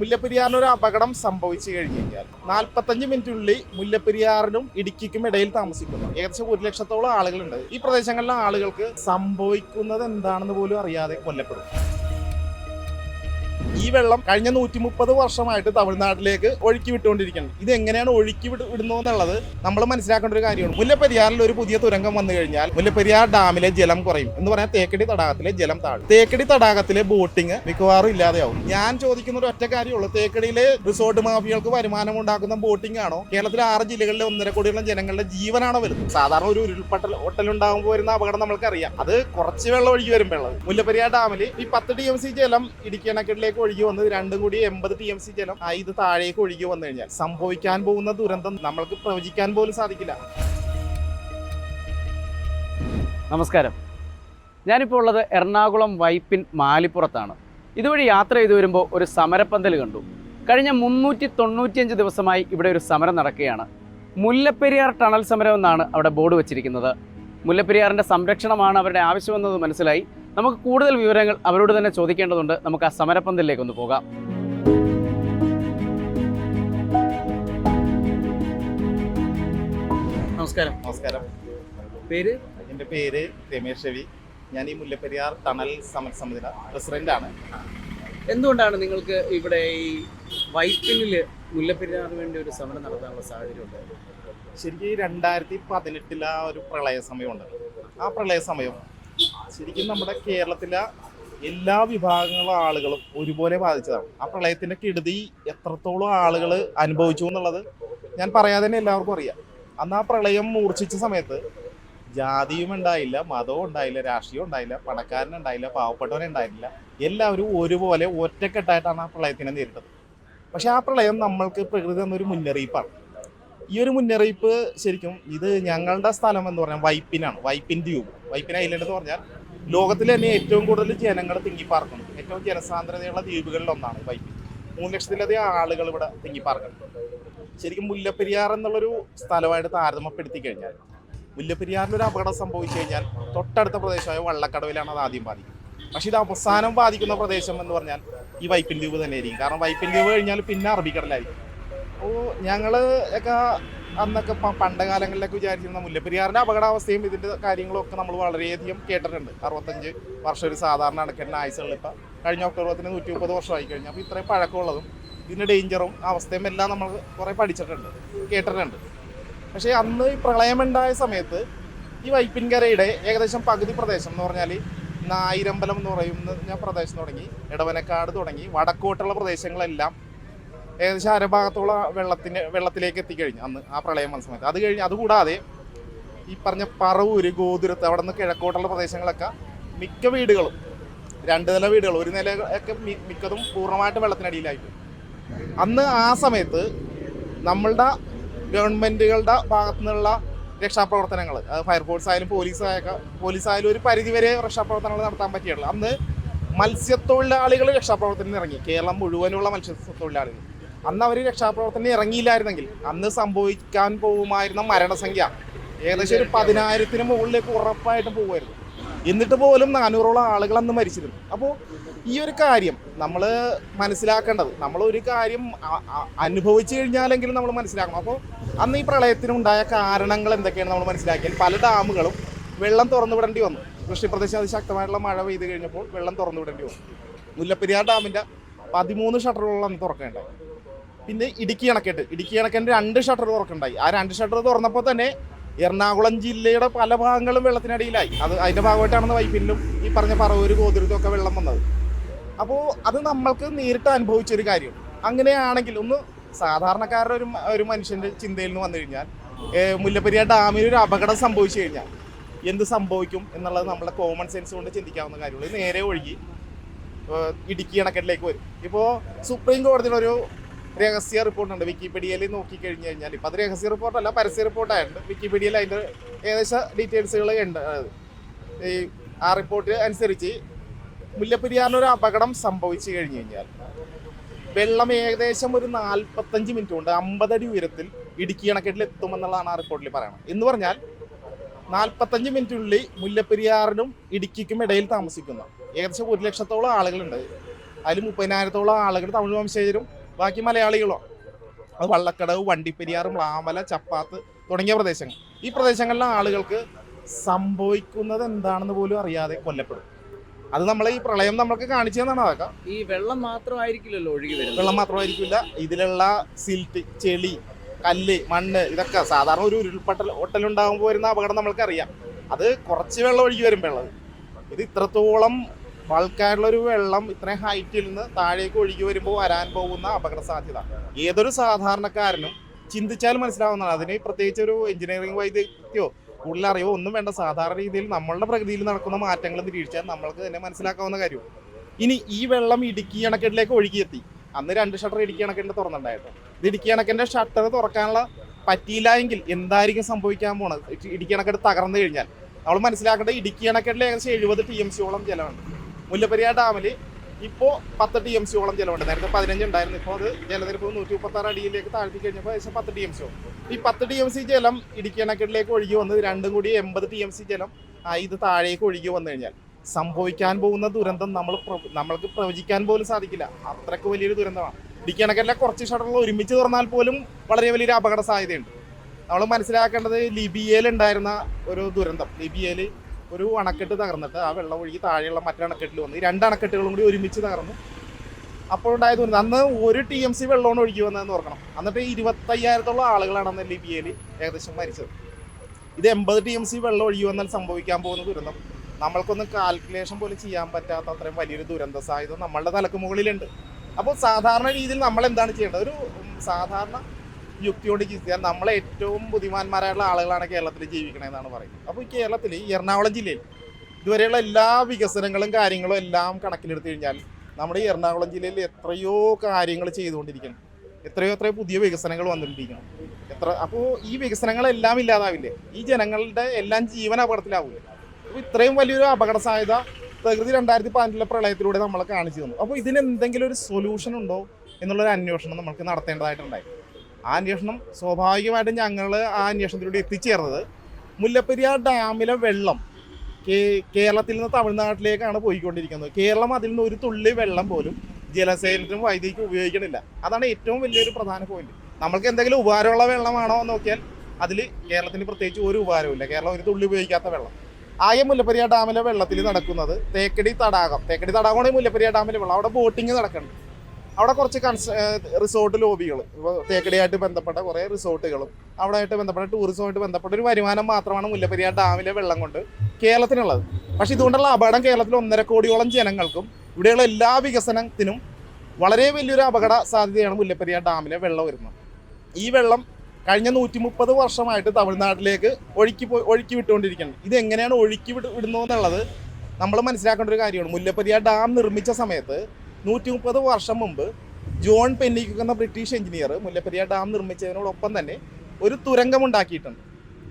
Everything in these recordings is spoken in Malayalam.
മുല്ലപ്പെരിയാറിന് ഒരു അപകടം സംഭവിച്ചു കഴിഞ്ഞു കഴിഞ്ഞാൽ നാൽപ്പത്തഞ്ച് മിനിറ്റിനുള്ളിൽ മുല്ലപ്പെരിയാറിനും ഇടുക്കിക്കും ഇടയിൽ താമസിക്കുന്നു. ഏകദേശം ഒരു ലക്ഷത്തോളം ആളുകളുണ്ട്. ഈ പ്രദേശങ്ങളിലെ ആളുകൾക്ക് സംഭവിക്കുന്നത് എന്താണെന്ന് പോലും അറിയാതെ കൊല്ലപ്പെടും. വെള്ളം കഴിഞ്ഞ നൂറ്റി മുപ്പത് വർഷമായിട്ട് തമിഴ്നാട്ടിലേക്ക് ഒഴുക്കി വിട്ടുകൊണ്ടിരിക്കുന്നത് ഇത് എങ്ങനെയാണ് ഒഴുക്കി വിടുന്നത് എന്നുള്ളത് നമ്മൾ മനസ്സിലാക്കേണ്ട ഒരു കാര്യമാണ്. മുല്ലപ്പെരിയാറിൽ ഒരു പുതിയ തുരങ്കം വന്നു കഴിഞ്ഞാൽ മുല്ലപ്പെരിയാർ ഡാമിലെ ജലം കുറയും. എന്ന് പറഞ്ഞാൽ തേക്കടി തടാകത്തിലെ ജലം താഴും. തേക്കടി തടാകത്തിലെ ബോട്ടിംഗ് മിക്കവാറും ഇല്ലാതെയാവും. ഞാൻ ചോദിക്കുന്ന ഒരു ഒറ്റ കാര്യമുള്ളൂ. തേക്കടിയിലെ റിസോർട്ട് മാഫിയകൾക്ക് വരുമാനം ഉണ്ടാക്കുന്ന ബോട്ടിംഗ് ആണോ? കേരളത്തിലെ ആറ് ജില്ലകളിലെ ഒന്നര കോടിയോളം ജനങ്ങളുടെ ജീവനാണോ വരുന്നത്? സാധാരണ ഒരു ഉരുൾപൊട്ടൽ ഒട്ടലുണ്ടാകുമ്പോൾ വരുന്ന അപകടം നമുക്കറിയാം അത് കുറച്ച് വെള്ളം ഒഴുകി വരുമ്പോഴുള്ളത് മുല്ലപ്പെരിയാർ ഡാമിൽ ഈ പത്ത് ഡി എം സി ജലം ഇടുക്കി അണക്കെട്ടിലേക്ക് ഒഴുകി വന്ന് രണ്ടും കൂടി എൺപത് ടി എം സി ജലം ഇത് താഴേക്ക് ഒഴുകി വന്നു കഴിഞ്ഞാൽ സംഭവിക്കാൻ പോകുന്ന ദുരന്തം നമ്മൾക്ക് പ്രവചിക്കാൻ പോലും സാധിക്കില്ല. നമസ്കാരം. ഞാനിപ്പോൾ ഉള്ളത് എറണാകുളം വൈപ്പിൻ മാലിപ്പുറത്താണ്. ഇതുവഴി യാത്ര ചെയ്തു വരുമ്പോൾ ഒരു സമരപ്പന്തൽ കണ്ടു. കഴിഞ്ഞ മുന്നൂറ്റി തൊണ്ണൂറ്റിയഞ്ച് ദിവസമായി ഇവിടെ ഒരു സമരം നടക്കുകയാണ്. മുല്ലപ്പെരിയാർ ടണൽ സമരം എന്നാണ് അവിടെ ബോർഡ് വച്ചിരിക്കുന്നത്. മുല്ലപ്പെരിയാറിന്റെ സംരക്ഷണമാണ് അവരുടെ ആവശ്യമെന്നത് മനസ്സിലായി? നമുക്ക് കൂടുതൽ വിവരങ്ങൾ അവരോട് തന്നെ ചോദിക്കേണ്ടതുണ്ട്. നമുക്ക് ആ സമരപ്പന്തലിലേക്ക് ഒന്ന് പോകാം. നമസ്കാരം. നമസ്കാരം. പേര്? എന്റെ പേര് രമേശ് രവി. ഞാൻ ഈ മുല്ലപ്പെരിയാർ ടണൽ സമരസമിതിയുടെ പ്രസിഡന്റ് ആണ്. എന്തുകൊണ്ടാണ് നിങ്ങൾക്ക് ഇവിടെ ഈ വൈപ്പിനിൽ മുല്ലപ്പെരിയാറിന് വേണ്ടി ഒരു സമരം നടത്താനുള്ള സാഹചര്യം ഉണ്ടായത് ശരിക്കും ഈ രണ്ടായിരത്തി പതിനെട്ടിലെ ആ ഒരു പ്രളയ സമയമുണ്ട്. ആ പ്രളയ സമയം ശരിക്കും നമ്മുടെ കേരളത്തിലെ എല്ലാ വിഭാഗങ്ങളും ആളുകളും ഒരുപോലെ ബാധിച്ചതാണ്. ആ പ്രളയത്തിന്റെ കെടുതി എത്രത്തോളം ആളുകൾ അനുഭവിച്ചു എന്നുള്ളത് ഞാൻ പറയാതെ തന്നെ എല്ലാവർക്കും അറിയാം. അന്ന് ആ പ്രളയം മൂർച്ഛിച്ച സമയത്ത് ജാതിയും ഉണ്ടായില്ല മതവും ഉണ്ടായില്ല രാഷ്ട്രീയവും ഉണ്ടായില്ല പണക്കാരൻ ഉണ്ടായില്ല ഉണ്ടായില്ല എല്ലാവരും ഒരുപോലെ ഒറ്റക്കെട്ടായിട്ടാണ് ആ പ്രളയത്തിനെ നേരിട്ടത്. പക്ഷെ ആ പ്രളയം നമ്മൾക്ക് പ്രകൃതി തന്നൊരു മുന്നറിയിപ്പാണ്. ഈ ഒരു മുന്നറിയിപ്പ് ശരിക്കും ഇത് ഞങ്ങളുടെ സ്ഥലം എന്ന് പറഞ്ഞാൽ വൈപ്പിനാണ്. വൈപ്പിൻ ട്യൂബ് വൈപ്പിൻ ഐലൻഡ് എന്ന് പറഞ്ഞാൽ ലോകത്തിൽ തന്നെ ഏറ്റവും കൂടുതൽ ജനങ്ങൾ തിങ്ങിപ്പാർക്കുന്നു ഏറ്റവും ജനസാന്ദ്രതയുള്ള ദ്വീപുകളിൽ ഒന്നാണ് വൈപ്പിൻ മൂന്ന് ലക്ഷത്തിലധികം ആളുകൾ ഇവിടെ തിങ്ങിപ്പാർക്കുന്നു ശരിക്കും മുല്ലപ്പെരിയാർ എന്നുള്ളൊരു സ്ഥലമായിട്ട് താരതമ്യപ്പെടുത്തി കഴിഞ്ഞാൽ മുല്ലപ്പെരിയാറിൽ ഒരു അപകടം സംഭവിച്ചു കഴിഞ്ഞാൽ തൊട്ടടുത്ത പ്രദേശമായ വള്ളക്കടവിലാണ് അത് ആദ്യം ബാധിക്കുന്നത്. പക്ഷേ ഇത് അവസാനം ബാധിക്കുന്ന പ്രദേശം എന്ന് പറഞ്ഞാൽ ഈ വൈപ്പിൻ ദ്വീപ് തന്നെയായിരിക്കും. കാരണം വൈപ്പിൻ ദ്വീപ് കഴിഞ്ഞാൽ പിന്നെ അറബിക്കടലായിരിക്കും. അപ്പോൾ ഞങ്ങൾ ഒക്കെ അന്നൊക്കെ പണ്ട കാലങ്ങളിലൊക്കെ വിചാരിച്ചിരുന്ന മുല്ലപ്പെരിയാറിന്റെ അപകടാവസ്ഥയും ഇതിന്റെ കാര്യങ്ങളൊക്കെ നമ്മൾ വളരെയധികം കേട്ടിട്ടുണ്ട്. അറുപത്തഞ്ച് വർഷം ഒരു സാധാരണ അടക്കേണ്ട ആഴ്ചകളിൽ ഇപ്പം കഴിഞ്ഞ ഒക്ടോബറത്തിന് നൂറ്റി മുപ്പത് വർഷമായി കഴിഞ്ഞു. അപ്പോൾ ഇത്രയും പഴക്കമുള്ളതും ഇതിന്റെ ഡേഞ്ചറും അവസ്ഥയും എല്ലാം നമ്മൾ കുറേ പഠിച്ചിട്ടുണ്ട് കേട്ടിട്ടുണ്ട്. പക്ഷേ അന്ന് ഈ പ്രളയമുണ്ടായ സമയത്ത് ഈ വൈപ്പിൻകരയുടെ ഏകദേശം പകുതി പ്രദേശം എന്ന് പറഞ്ഞാൽ നായിരമ്പലം എന്ന് പറയുന്ന ഞാൻ പ്രദേശം തുടങ്ങി ഇടവനക്കാട് തുടങ്ങി വടക്കോട്ടുള്ള പ്രദേശങ്ങളെല്ലാം ഏകദേശം അരഭാഗത്തോളം വെള്ളത്തിന് വെള്ളത്തിലേക്ക് എത്തിക്കഴിഞ്ഞു അന്ന് ആ പ്രളയം വന്ന സമയത്ത്. അത് കഴിഞ്ഞ് അതുകൂടാതെ ഈ പറഞ്ഞ പറവൂര് ഗോതുരത്ത് അവിടെ നിന്ന് കിഴക്കോട്ടുള്ള പ്രദേശങ്ങളൊക്കെ മിക്ക വീടുകളും രണ്ട് നില വീടുകൾ ഒരു നില ഒക്കെ മിക്കതും പൂർണമായിട്ട് വെള്ളത്തിനടിയിലായി പോയി. അന്ന് ആ സമയത്ത് നമ്മളുടെ ഗവൺമെന്റുകളുടെ ഭാഗത്തു നിന്നുള്ള രക്ഷാപ്രവർത്തനങ്ങൾ ഫയർഫോഴ്സ് ആയാലും പോലീസ് പോലീസായാലും ഒരു പരിധിവരെ രക്ഷാപ്രവർത്തനങ്ങൾ നടത്താൻ പറ്റിയുള്ളൂ അന്ന് മത്സ്യത്തൊഴിലാളികൾ രക്ഷാപ്രവർത്തനത്തിന് ഇറങ്ങി കേരളം മുഴുവനുള്ള മത്സ്യത്തൊഴിലാളികൾ. അന്ന് അവർ രക്ഷാപ്രവർത്തനം ഇറങ്ങിയില്ലായിരുന്നെങ്കിൽ അന്ന് സംഭവിക്കാൻ പോകുമായിരുന്ന മരണസംഖ്യ ഏകദേശം ഒരു പതിനായിരത്തിന് മുകളിലേക്ക് ഉറപ്പായിട്ടും പോകുമായിരുന്നു. എന്നിട്ട് പോലും നാനൂറോളം ആളുകൾ അന്ന് മരിച്ചിരുന്നു. അപ്പോൾ ഈ ഒരു കാര്യം നമ്മൾ മനസ്സിലാക്കേണ്ടത് നമ്മൾ ഒരു കാര്യം അനുഭവിച്ചു കഴിഞ്ഞാലെങ്കിലും നമ്മൾ മനസ്സിലാക്കണം. അപ്പോൾ അന്ന് ഈ പ്രളയത്തിനുണ്ടായ കാരണങ്ങൾ എന്തൊക്കെയാണ് നമ്മൾ മനസ്സിലാക്കിയാൽ പല ഡാമുകളും വെള്ളം തുറന്നു വിടേണ്ടി വന്നു. കൃഷിപ്രദേശം അതിശക്തമായിട്ടുള്ള മഴ പെയ്ത് കഴിഞ്ഞപ്പോൾ വെള്ളം തുറന്നു വിടേണ്ടി വന്നു. മുല്ലപ്പെരിയാർ ഡാമിന്റെ പതിമൂന്ന് ഷട്ടറുകളാണ് തുറക്കേണ്ടത്. പിന്നെ ഇടുക്കി അണക്കെട്ട് ഇടുക്കി അണക്കെട്ടിന്റെ രണ്ട് ഷട്ടർ തുറക്കണ്ടായി ആ രണ്ട് ഷട്ടർ തുറന്നപ്പോൾ തന്നെ എറണാകുളം ജില്ലയുടെ പല ഭാഗങ്ങളും വെള്ളത്തിനടിയിലായി. അത് അതിന്റെ ഭാഗമായിട്ടാണ് വൈപ്പിലും ഈ പറഞ്ഞ പറവൂര് ഗോതിരത്തും ഒക്കെ വെള്ളം വന്നത്. അപ്പോൾ അത് നമ്മൾക്ക് നേരിട്ട് അനുഭവിച്ചൊരു കാര്യം. അങ്ങനെയാണെങ്കിൽ ഒന്ന് സാധാരണക്കാരുടെ ഒരു ഒരു മനുഷ്യന്റെ ചിന്തയിൽ നിന്ന് വന്നു കഴിഞ്ഞാൽ മുല്ലപ്പെരിയാർ ഡാമിന് ഒരു അപകടം സംഭവിച്ചു കഴിഞ്ഞാൽ എന്ത് സംഭവിക്കും എന്നുള്ളത് നമ്മളെ കോമൺ സെൻസ് കൊണ്ട് ചിന്തിക്കാവുന്ന കാര്യമുള്ളൂ. നേരെ ഒഴുകി ഇടുക്കി അണക്കെട്ടിലേക്ക് വരും. ഇപ്പോൾ സുപ്രീം കോടതിയുടെ ഒരു രഹസ്യ റിപ്പോർട്ടുണ്ട്. വിക്കിപീഡിയയിൽ നോക്കിക്കഴിഞ്ഞ് കഴിഞ്ഞാൽ ഇപ്പം അത് രഹസ്യ റിപ്പോർട്ടല്ല പരസ്യ റിപ്പോർട്ടായിട്ടുണ്ട്. വിക്കിപീഡിയയിൽ അതിന്റെ ഏകദേശം ഡീറ്റെയിൽസുകൾ ഉണ്ട്. ഈ ആ റിപ്പോർട്ട് അനുസരിച്ച് മുല്ലപ്പെരിയാറിനൊരു അപകടം സംഭവിച്ചു കഴിഞ്ഞ് കഴിഞ്ഞാൽ വെള്ളം ഏകദേശം ഒരു നാൽപ്പത്തഞ്ച് മിനിറ്റ് കൊണ്ട് അമ്പതടി ഉയരത്തിൽ ഇടുക്കി അണക്കെട്ടിൽ എത്തുമെന്നുള്ളതാണ് ആ റിപ്പോർട്ടിൽ പറയുന്നത് എന്ന് പറഞ്ഞാൽ നാൽപ്പത്തഞ്ച് മിനിറ്റിനുള്ളിൽ മുല്ലപ്പെരിയാറിനും ഇടുക്കിക്കും ഇടയിൽ താമസിക്കുന്ന ഏകദേശം ഒരു ലക്ഷത്തോളം ആളുകളുണ്ട്. അതിൽ മുപ്പതിനായിരത്തോളം ആളുകൾ തമിഴ് വംശജരും ബാക്കി മലയാളികളോ? അത് വള്ളക്കടവ് വണ്ടിപ്പെരിയാർ മ്ലാമല ചപ്പാത്ത് തുടങ്ങിയ പ്രദേശങ്ങൾ. ഈ പ്രദേശങ്ങളിലെ ആളുകൾക്ക് സംഭവിക്കുന്നത് എന്താണെന്ന് പോലും അറിയാതെ കൊല്ലപ്പെടും. അത് നമ്മളെ ഈ പ്രളയം നമ്മൾക്ക് കാണിച്ചു തന്നാണ് അതൊക്കെ. ഈ വെള്ളം മാത്രമായിരിക്കില്ലല്ലോ ഒഴുകി വരുന്നത്? വെള്ളം മാത്രമായിരിക്കില്ല. ഇതിലുള്ള സിൽറ്റ് ചെളി കല്ല് മണ്ണ് ഇതൊക്കെ സാധാരണ ഒരു ഉരുൾപൊട്ടൽ ഒട്ടലുണ്ടാകുമ്പോൾ വരുന്ന അപകടം നമ്മൾക്ക് അറിയാം അത് കുറച്ച് വെള്ളം ഒഴുകി വരും വെള്ളം ഇത് ഇത്രത്തോളം ബൾക്കായിട്ടുള്ള ഒരു വെള്ളം ഇത്രയും ഹൈറ്റിൽ നിന്ന് താഴേക്ക് ഒഴുകി വരുമ്പോൾ വരാൻ പോകുന്ന അപകട സാധ്യത. ഏതൊരു സാധാരണക്കാരനും ചിന്തിച്ചാൽ മനസ്സിലാവുന്നതാണ്. അതിന് പ്രത്യേകിച്ച് ഒരു എഞ്ചിനീയറിംഗ് വൈദഗ്ധ്യോ കൂടുതൽ അറിയോ ഒന്നും വേണ്ട. സാധാരണ രീതിയിൽ നമ്മളുടെ പ്രകൃതിയിൽ നടക്കുന്ന മാറ്റങ്ങൾ നിരീക്ഷിച്ചാൽ നമ്മൾക്ക് തന്നെ മനസ്സിലാക്കാവുന്ന കാര്യവും ഇനി ഈ വെള്ളം ഇടുക്കി അണക്കെട്ടിലേക്ക് ഒഴുകിയെത്തി. അന്ന് രണ്ട് ഷട്ടർ ഇടുക്കി അണക്കെട്ടിൽ തുറന്നിട്ടുണ്ടായിരുന്നു. ഇത് ഇടുക്കി അണക്കെട്ടിന്റെ ഷട്ടർ തുറക്കാനുള്ള പറ്റിയില്ല എങ്കിൽ എന്തായിരിക്കും സംഭവിക്കാൻ പോണത്? ഇടുക്കി അണക്കെട്ട് തകർന്നു കഴിഞ്ഞാൽ. നമ്മൾ മനസ്സിലാക്കേണ്ടത് ഇടുക്കി അണക്കെട്ടിൽ ഏകദേശം എഴുപത് ടി എം സിയോളം ജലമുണ്ട്. മുല്ലപ്പെരിയാർ ഡാമിൽ ഇപ്പോൾ പത്ത് ടി എം സിയോളം ജലമുണ്ട് നേരത്തെ പതിനഞ്ച് ഉണ്ടായിരുന്നു. ഇപ്പോൾ അത് ജലനിരപ്പ് നൂറ്റി മുപ്പത്തി ആറ് അടിയിലേക്ക് താഴ്ത്തി കഴിഞ്ഞപ്പോൾ ഏകദേശം പത്ത് ടി എം സി ഈ പത്ത് ടി എം സി ജലം ഇടുക്കി അണക്കെട്ടിലേക്ക് ഒഴുകി വന്ന് രണ്ടും കൂടി എൺപത് ടി എം സി ജലം ഇത് താഴേക്ക് ഒഴുകി വന്നു കഴിഞ്ഞാൽ സംഭവിക്കാൻ പോകുന്ന ദുരന്തം നമ്മൾ നമ്മൾക്ക് പ്രവചിക്കാൻ പോലും സാധിക്കില്ല. അത്രയ്ക്ക് വലിയൊരു ദുരന്തമാണ്. ഇടുക്കി അണക്കെട്ടിലെ കുറച്ച് ഷട്ടറുകൾ ഒരുമിച്ച് തുറന്നാൽ പോലും വളരെ വലിയൊരു അപകട സാധ്യതയുണ്ട്. നമ്മൾ മനസ്സിലാക്കേണ്ടത് ലിബിയയിൽ ഉണ്ടായിരുന്ന ഒരു ദുരന്തം. ലിബിയയിൽ ഒരു അണക്കെട്ട് തകർന്നിട്ട് ആ വെള്ളം ഒഴുകി താഴെയുള്ള മറ്റണക്കെട്ടിൽ വന്ന്. രണ്ട് അണക്കെട്ടുകളും കൂടി ഒരുമിച്ച് തകർന്നു. അപ്പോൾ ഉണ്ടായ അന്ന് ഒരു ടി എം സി വെള്ളമാണ് ഒഴുകി വന്നതെന്ന് ഓർക്കണം. എന്നിട്ട് ഇരുപത്തയ്യായിരത്തോളം ആളുകളാണ് അന്ന് ലിബിയയിൽ ഏകദേശം മരിച്ചത്. ഇത് എൺപത് ടി എം സി വെള്ളം ഒഴുകി വന്നാൽ സംഭവിക്കാൻ പോകുന്ന ദുരന്തം. നമ്മൾക്കൊന്നും കാൽക്കുലേഷൻ പോലും ചെയ്യാൻ പറ്റാത്ത അത്രയും വലിയൊരു ദുരന്ത സാധ്യത നമ്മളുടെ തലക്ക് മുകളിലുണ്ട്. അപ്പോൾ സാധാരണ രീതിയിൽ നമ്മൾ എന്താണ് ചെയ്യേണ്ടത്? ഒരു സാധാരണ യുക്തിയോട് ചിന്തിച്ചാൽ നമ്മളെ ഏറ്റവും ബുദ്ധിമാന്മാരായുള്ള ആളുകളാണ് കേരളത്തിൽ ജീവിക്കണമെന്നാണ് പറയുന്നത്. അപ്പോൾ ഈ കേരളത്തിൽ എറണാകുളം ജില്ലയിൽ ഇതുവരെയുള്ള എല്ലാ വികസനങ്ങളും കാര്യങ്ങളും എല്ലാം കണക്കിലെടുത്തു കഴിഞ്ഞാൽ നമ്മുടെ ഈ എറണാകുളം ജില്ലയിൽ എത്രയോ കാര്യങ്ങൾ ചെയ്തുകൊണ്ടിരിക്കണം എത്രയോ എത്രയോ പുതിയ വികസനങ്ങൾ വന്നുകൊണ്ടിരിക്കണം എത്ര അപ്പോൾ ഈ വികസനങ്ങളെല്ലാം ഇല്ലാതാവില്ലേ? ഈ ജനങ്ങളുടെ എല്ലാം ജീവൻ അപകടത്തിലാവില്ലേ? അപ്പോൾ ഇത്രയും വലിയൊരു അപകട സാധ്യത പ്രകൃതി രണ്ടായിരത്തി പതിനെട്ടിലെ പ്രളയത്തിലൂടെ നമ്മളെ കാണിച്ചു തന്നു. അപ്പോൾ ഇതിന് എന്തെങ്കിലും ഒരു സൊല്യൂഷൻ ഉണ്ടോ എന്നുള്ളൊരു അന്വേഷണം നമുക്ക് നടത്തേണ്ടതായിട്ടുണ്ടായി. ആ അന്വേഷണം സ്വാഭാവികമായിട്ടും ഞങ്ങൾ ആ അന്വേഷണത്തിലൂടെ എത്തിച്ചേർന്നത് മുല്ലപ്പെരിയാർ ഡാമിലെ വെള്ളം കേരളത്തിൽ നിന്ന് തമിഴ്നാട്ടിലേക്കാണ് പോയിക്കൊണ്ടിരിക്കുന്നത്. കേരളം അതിൽ നിന്ന് ഒരു തുള്ളി വെള്ളം പോലും ജലസേചനത്തിനും വൈദ്യുതിക്കും ഉപയോഗിക്കണില്ല. അതാണ് ഏറ്റവും വലിയൊരു പ്രധാന പോയിന്റ് നമ്മൾക്ക് എന്തെങ്കിലും ഉപകാരമുള്ള വെള്ളമാണോ എന്ന് നോക്കിയാൽ അതിൽ കേരളത്തിന് പ്രത്യേകിച്ച് ഒരു ഉപകാരമില്ല കേരളം ഒരു തുള്ളി ഉപയോഗിക്കാത്ത വെള്ളം. ആയ മുല്ലപ്പെരിയാർ ഡാമിലെ വെള്ളത്തിൽ നടക്കുന്നത് തേക്കടി തടാകം. തേക്കടി തടാകമാണ് മുല്ലപ്പെരിയാർ ഡാമിലെ വെള്ളം. അവിടെ ബോട്ടിങ് നടക്കുന്നുണ്ട്. അവിടെ കുറച്ച് കൺസ് റിസോർട്ട് ലോബികൾ ഇപ്പോൾ തേക്കടിയായിട്ട് ബന്ധപ്പെട്ട കുറേ റിസോർട്ടുകളും അവിടെ ആയിട്ട് ബന്ധപ്പെട്ട ടൂറിസവുമായിട്ട് ബന്ധപ്പെട്ട ഒരു വരുമാനം മാത്രമാണ് മുല്ലപ്പെരിയാർ ഡാമിലെ വെള്ളം കൊണ്ട് കേരളത്തിനുള്ളത്. പക്ഷേ ഇതുകൊണ്ടുള്ള അപകടം കേരളത്തിൽ ഒന്നര കോടിയോളം ജനങ്ങൾക്കും ഇവിടെയുള്ള എല്ലാ വികസനത്തിനും വളരെ വലിയൊരു അപകട സാധ്യതയാണ് മുല്ലപ്പെരിയാർ ഡാമിലെ വെള്ളം വരുന്നത്. ഈ വെള്ളം കഴിഞ്ഞ നൂറ്റി മുപ്പത് വർഷമായിട്ട് തമിഴ്നാട്ടിലേക്ക് ഒഴുക്കി പോയി ഒഴുക്കി വിട്ടുകൊണ്ടിരിക്കുന്നത് ഇത് എങ്ങനെയാണ് ഒഴുക്കി വിടുന്നതെന്നുള്ളത് നമ്മൾ മനസ്സിലാക്കേണ്ട ഒരു കാര്യമാണ്. മുല്ലപ്പെരിയാർ ഡാം നിർമ്മിച്ച സമയത്ത് നൂറ്റി മുപ്പത് വർഷം മുമ്പ് ജോൺ പെന്നിക്കുക എന്ന ബ്രിട്ടീഷ് എഞ്ചിനീയർ മുല്ലപ്പെരിയാർ ഡാം നിർമ്മിച്ചതിനോടൊപ്പം തന്നെ ഒരു തുരങ്കം ഉണ്ടാക്കിയിട്ടുണ്ട്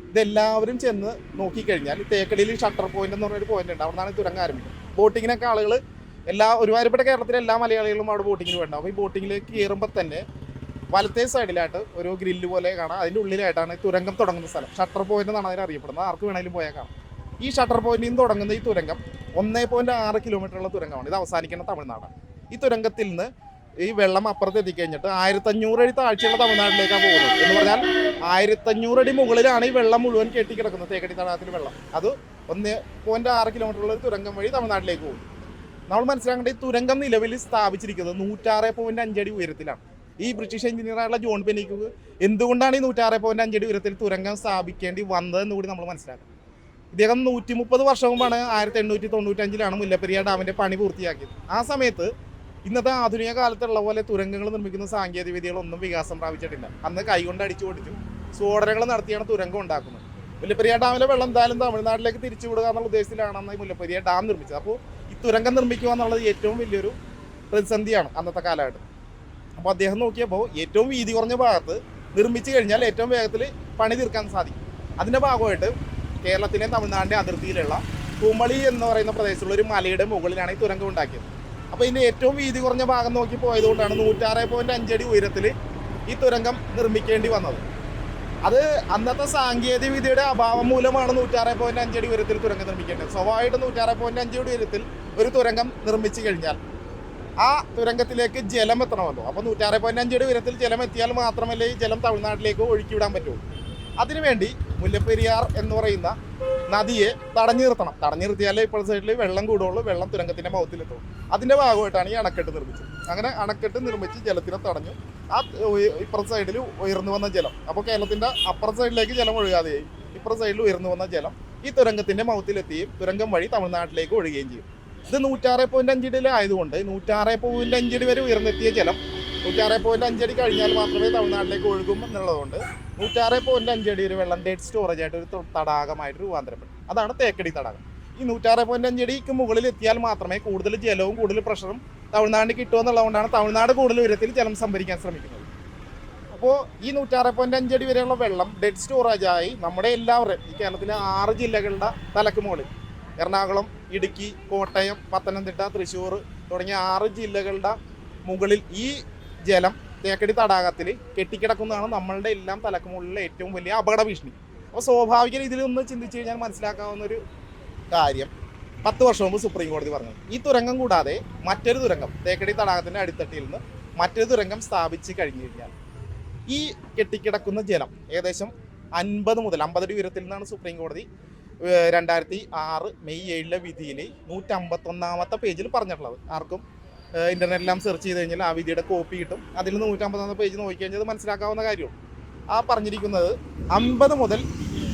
ഇതെല്ലാവരും ചെന്ന് നോക്കിക്കഴിഞ്ഞാൽ തേക്കടിയിൽ ഷട്ടർ പോയിന്റ് എന്ന് പറഞ്ഞൊരു പോയിന്റ് ഉണ്ട്. അവിടെ നിന്നാണ് ഈ തുരങ്കം ആരംഭിക്കുന്നത്. ബോട്ടിങ്ങിനൊക്കെ ആളുകൾ എല്ലാ ഒരുമാതിരിപ്പെട്ട കേരളത്തിലെ എല്ലാ മലയാളികളും അവിടെ ബോട്ടിങ്ങിന് വേണ്ട അപ്പോൾ ഈ ബോട്ടിങ്ങിലേക്ക് കയറുമ്പോൾ തന്നെ വലത്തേ സൈഡിലായിട്ട് ഒരു ഗ്രില്ല് പോലെ കാണാം. അതിന്റെ ഉള്ളിലായിട്ടാണ് തുരങ്കം തുടങ്ങുന്ന സ്ഥലം. ഷട്ടർ പോയിന്റ് എന്നാണ് അതിന് അറിയപ്പെടുന്നത്. ആർക്ക് വേണമെങ്കിലും പോയാൽ കാണാം. ഈ ഷട്ടർ പോയിന്റിൽ നിന്ന് തുടങ്ങുന്ന ഈ തുരങ്കം ഒന്നേ പോയിന്റ് ആറ് കിലോമീറ്ററുള്ള തുരങ്കമാണ്. ഇത് അവസാനിക്കുന്ന തമിഴ്നാടാണ്. ഈ തുരങ്കത്തിൽ നിന്ന് ഈ വെള്ളം അപ്പുറത്ത് എത്തിക്കഴിഞ്ഞിട്ട് ആയിരത്തഞ്ഞൂറ് അടി താഴ്ചയുള്ള തമിഴ്നാട്ടിലേക്കാണ് പോകുന്നത്. എന്ന് പറഞ്ഞാൽ ആയിരത്തഞ്ഞൂറ് അടി മുകളിലാണ് ഈ വെള്ളം മുഴുവൻ കെട്ടി കിടക്കുന്നത് തേക്കടി തടാകത്തിൽ വെള്ളം. അത് ഒന്ന് പോയിന്റ് ആറ് കിലോമീറ്ററുള്ള ഒരു തുരങ്കം വഴി തമിഴ്നാട്ടിലേക്ക് പോകും. നമ്മൾ മനസ്സിലാക്കേണ്ട ഈ തുരങ്കം നിലവിൽ സ്ഥാപിച്ചിരിക്കുന്നത് നൂറ്റാറ് പോയിന്റ് അഞ്ചടി ഉയരത്തിലാണ്. ഈ ബ്രിട്ടീഷ് എഞ്ചിനീയറായുള്ള ജോൺ പെനിക്ക് എന്തുകൊണ്ടാണ് ഈ നൂറ്റാറ് പോയിന്റ് അഞ്ചടി ഉയരത്തിൽ തുരങ്കം സ്ഥാപിക്കേണ്ടി വന്നതെന്ന് കൂടി നമ്മൾ മനസ്സിലാക്കണം. ഇദ്ദേഹം നൂറ്റി മുപ്പത് വർഷം മുമ്പാണ് ആയിരത്തി എണ്ണൂറ്റി തൊണ്ണൂറ്റഞ്ചിലാണ് മുല്ലപ്പെരിയാർ ഡാമിന്റെ പണി പൂർത്തിയാക്കിയത്. ആ സമയത്ത് ഇന്നത്തെ ആധുനിക കാലത്തുള്ള പോലെ തുരങ്കങ്ങൾ നിർമ്മിക്കുന്ന സാങ്കേതിക വിദ്യകളൊന്നും വികാസം പ്രാപിച്ചിട്ടില്ല. അന്ന് കൈകൊണ്ട് അടിച്ചു പൊടിച്ചു സ്ഫോടനങ്ങൾ നടത്തിയാണ് തുരങ്കം ഉണ്ടാക്കുന്നത്. മുല്ലപ്പെരിയാർ ഡാമിലെ വെള്ളം എന്തായാലും തമിഴ്നാട്ടിലേക്ക് തിരിച്ചു വിടുക എന്നുള്ള ഉദ്ദേശത്തിലാണെന്ന് മുല്ലപ്പെരിയ മുല്ലപ്പെരിയാർ ഡാം നിർമ്മിച്ചത്. അപ്പോൾ ഈ തുരങ്കം നിർമ്മിക്കുക എന്നുള്ളത് ഏറ്റവും വലിയൊരു പ്രതിസന്ധിയാണ് അന്നത്തെ കാലഘട്ടം. അപ്പോൾ അദ്ദേഹം നോക്കിയപ്പോൾ ഏറ്റവും വീതി കുറഞ്ഞ ഭാഗത്ത് നിർമ്മിച്ചു കഴിഞ്ഞാൽ ഏറ്റവും വേഗത്തിൽ പണി തീർക്കാൻ സാധിക്കും. അതിന്റെ ഭാഗമായിട്ട് കേരളത്തിലെയും തമിഴ്നാടിന്റെ അതിർത്തിയിലുള്ള കുമളി എന്ന് പറയുന്ന പ്രദേശത്തുള്ള ഒരു മലയുടെ മുകളിലാണ് ഈ തുരങ്കം ഉണ്ടാക്കിയത്. അപ്പോൾ ഇതിന്റെ ഏറ്റവും വീതി കുറഞ്ഞ ഭാഗം നോക്കി പോയതുകൊണ്ടാണ് നൂറ്റാറ് പോയിന്റ് അഞ്ചടി ഉയരത്തിൽ ഈ തുരങ്കം നിർമ്മിക്കേണ്ടി വന്നത്. അത് അന്നത്തെ സാങ്കേതിക വിദ്യയുടെ അഭാവം മൂലമാണ് നൂറ്റാറ് പോയിന്റ് അഞ്ചടി ഉയരത്തിൽ തുരങ്കം നിർമ്മിക്കേണ്ടത്. സ്വാഭാവികമായിട്ടും നൂറ്റാറ് പോയിന്റ് അഞ്ചടി ഉയരത്തിൽ ഒരു തുരങ്കം നിർമ്മിച്ചു കഴിഞ്ഞാൽ ആ തുരങ്കത്തിലേക്ക് ജലം എത്തണമല്ലോ. അപ്പോൾ നൂറ്റാറ് പോയിന്റ് അഞ്ചടി ഉയരത്തിൽ ജലം എത്തിയാൽ മാത്രമല്ലേ ഈ ജലം തമിഴ്നാട്ടിലേക്ക് ഒഴുക്കിവിടാൻ പറ്റുള്ളൂ അതിനുവേണ്ടി മുല്ലപ്പെരിയാർ എന്ന് പറയുന്ന നദിയെ തടഞ്ഞു നിർത്തണം. തടഞ്ഞു നിർത്തിയാലേ ഇപ്പോഴത്തെ സൈഡിൽ വെള്ളം കൂടുള്ളൂ വെള്ളം തുരങ്കത്തിന്റെ മുഖത്തിലെത്തും അതിന്റെ ഭാഗമായിട്ടാണ് ഈ അണക്കെട്ട് നിർമ്മിച്ചത്. അങ്ങനെ അണക്കെട്ട് നിർമ്മിച്ച് ജലത്തിനെ തടഞ്ഞു. ആ ഇപ്പുറത്തെ സൈഡിൽ ഉയർന്നു വന്ന ജലം. അപ്പോൾ കേരളത്തിന്റെ അപ്പുറത്തെ സൈഡിലേക്ക് ജലം ഒഴുകാതെയായി. ഇപ്പുറത്തെ സൈഡിൽ ഉയർന്നു വന്ന ജലം ഈ തുരങ്കത്തിന്റെ മൗത്തിലെത്തുകയും തുരങ്കം വഴി തമിഴ്നാട്ടിലേക്ക് ഒഴുകുകയും ചെയ്യും. ഇത് നൂറ്റാറ് പോയിന്റ് അഞ്ചടിയിൽ ആയതുകൊണ്ട് നൂറ്റാറ് പോയിന്റ് അഞ്ചടി വരെ ഉയർന്നെത്തിയ ജലം നൂറ്റാറ് പോയിന്റ് അഞ്ചടി കഴിഞ്ഞാൽ മാത്രമേ തമിഴ്നാട്ടിലേക്ക് ഒഴുകും എന്നുള്ളതുകൊണ്ട് നൂറ്റാറ് പോയിന്റ് അഞ്ചടി ഒരു വെള്ളം ഡേറ്റ് സ്റ്റോറേജ് ആയിട്ട് ഒരു തടാകമായിട്ട് രൂപാന്തരപ്പെടും. അതാണ് തേക്കടി തടാകം. ഈ നൂറ്റാറ് പോയിന്റ് അഞ്ചടിക്ക് മുകളിൽ എത്തിയാൽ മാത്രമേ കൂടുതൽ ജലവും കൂടുതൽ പ്രഷറും തമിഴ്നാടിന് കിട്ടുമെന്നുള്ളതുകൊണ്ടാണ് തമിഴ്നാട് കൂടുതൽ ഉയരത്തിൽ ജലം സംഭരിക്കാൻ ശ്രമിക്കുന്നത്. അപ്പോൾ ഈ നൂറ്റാറ് പോയിന്റ് അഞ്ചടി വരെയുള്ള വെള്ളം ഡെഡ് സ്റ്റോറേജ് ആയി നമ്മുടെ എല്ലാവരുടെയും ഈ കേരളത്തിലെ ആറ് ജില്ലകളുടെ തലക്ക് മുകളിൽ എറണാകുളം ഇടുക്കി കോട്ടയം പത്തനംതിട്ട തൃശ്ശൂർ തുടങ്ങിയ ആറ് ജില്ലകളുടെ മുകളിൽ ഈ ജലം തേക്കടി തടാകത്തിൽ കെട്ടിക്കിടക്കുന്നതാണ് നമ്മളുടെ എല്ലാം തലക്കുമുള്ള ഏറ്റവും വലിയ അപകട ഭീഷണി അപ്പോൾ സ്വാഭാവിക രീതിയിൽ ഒന്ന് ചിന്തിച്ചു കഴിഞ്ഞാൽ മനസ്സിലാക്കാവുന്ന ഒരു കാര്യം പത്ത് വർഷം മുമ്പ് സുപ്രീം കോടതി പറഞ്ഞത് ഈ തുരങ്കം കൂടാതെ മറ്റൊരു തുരങ്കം തേക്കടി തടാകത്തിന്റെ അടിത്തട്ടിൽ നിന്ന് മറ്റൊരു തുരങ്കം സ്ഥാപിച്ച് കഴിഞ്ഞു കഴിഞ്ഞാൽ ഈ കെട്ടിക്കിടക്കുന്ന ജലം ഏകദേശം അൻപത് മുതൽ അമ്പതടി ഉയരത്തിൽ നിന്നാണ് സുപ്രീം കോടതി രണ്ടായിരത്തി ആറ് മെയ് ഏഴിലെ വിധിയിൽ നൂറ്റമ്പത്തൊന്നാമത്തെ പേജിൽ പറഞ്ഞിട്ടുള്ളത്. ആർക്കും ഏഹ്, ഇന്റർനെറ്റിലെല്ലാം സെർച്ച് ചെയ്ത് കഴിഞ്ഞാൽ ആ വിധിയുടെ കോപ്പി കിട്ടും. അതിൽ നൂറ്റമ്പതാമത്തെ പേജ് നോക്കിക്കഴിഞ്ഞാൽ മനസ്സിലാക്കാവുന്ന കാര്യമാണ് ആ പറഞ്ഞിരിക്കുന്നത് അമ്പത് മുതൽ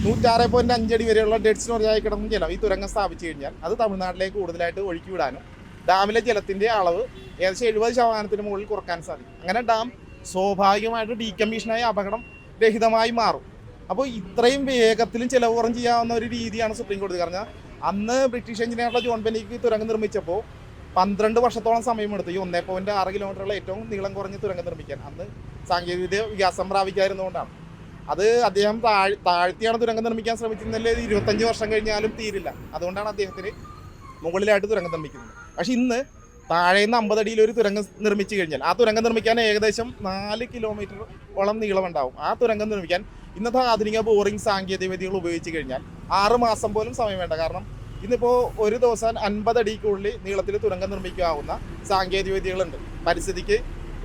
നൂറ്റാറ് പോയിന്റ് അഞ്ചടി വരെയുള്ള ഡെഡ്സ് സ്റ്റോറേജായി കിടക്കുന്ന ജലം ഈ തുരങ്കം സ്ഥാപിച്ചു കഴിഞ്ഞാൽ അത് തമിഴ്നാട്ടിലേക്ക് കൂടുതലായിട്ട് ഒഴുക്കി വിടാനും ഡാമിലെ ജലത്തിന്റെ അളവ് ഏകദേശം എഴുപത് ശതമാനത്തിന് മുകളിൽ കുറയ്ക്കാൻ സാധിക്കും. അങ്ങനെ ഡാം സ്വാഭാവികമായിട്ട് ഡീകമ്മീഷനായി അപകടം രഹിതമായി മാറും. അപ്പോൾ ഇത്രയും വേഗത്തിലും ചിലവ് കുറഞ്ഞ് ചെയ്യാവുന്ന ഒരു രീതിയാണ് സുപ്രീം കോടതി. പറഞ്ഞാൽ അന്ന് ബ്രിട്ടീഷ് എഞ്ചിനീയറുടെ ജോൺ ബെനിക്ക് തുരങ്കം നിർമ്മിച്ചപ്പോൾ പന്ത്രണ്ട് വർഷത്തോളം സമയമെടുത്തു. ഈ ഒന്നേ പോയിന്റ് ആറ് കിലോമീറ്ററുള്ള ഏറ്റവും നീളം കുറഞ്ഞ തുരങ്കം നിർമ്മിക്കാൻ. അന്ന് സാങ്കേതികവിദ്യ വികാസം പ്രാപിക്കാതിരുന്നുകൊണ്ടാണ് അത് അദ്ദേഹം താഴ് താഴ്ത്തിയാണ് തുരങ്കം നിർമ്മിക്കാൻ ശ്രമിച്ചിരുന്നില്ല ഇരുപത്തഞ്ച് വർഷം കഴിഞ്ഞാലും തീരില്ല. അതുകൊണ്ടാണ് അദ്ദേഹത്തിന് മുകളിലായിട്ട് തുരങ്കം നിർമ്മിക്കുന്നത്. പക്ഷെ ഇന്ന് താഴെ നിന്ന് അമ്പത് അടിയിൽ ഒരു തുരങ്കം നിർമ്മിച്ചു കഴിഞ്ഞാൽ ആ തുരങ്കം നിർമ്മിക്കാൻ ഏകദേശം നാല് കിലോമീറ്റർ ഓളം നീളമുണ്ടാവും. ആ തുരങ്കം നിർമ്മിക്കാൻ ഇന്നത്തെ ആധുനിക ബോറിംഗ് സാങ്കേതിക വിദ്യകൾ ഉപയോഗിച്ച് കഴിഞ്ഞാൽ ആറ് മാസം പോലും സമയം വേണ്ട. കാരണം ഇന്നിപ്പോൾ ഒരു ദിവസം അൻപത് അടിക്കുള്ളിൽ നീളത്തിൽ തുരങ്കം നിർമ്മിക്കാവുന്ന സാങ്കേതിക വിദ്യകളുണ്ട്. പരിസ്ഥിതിക്ക്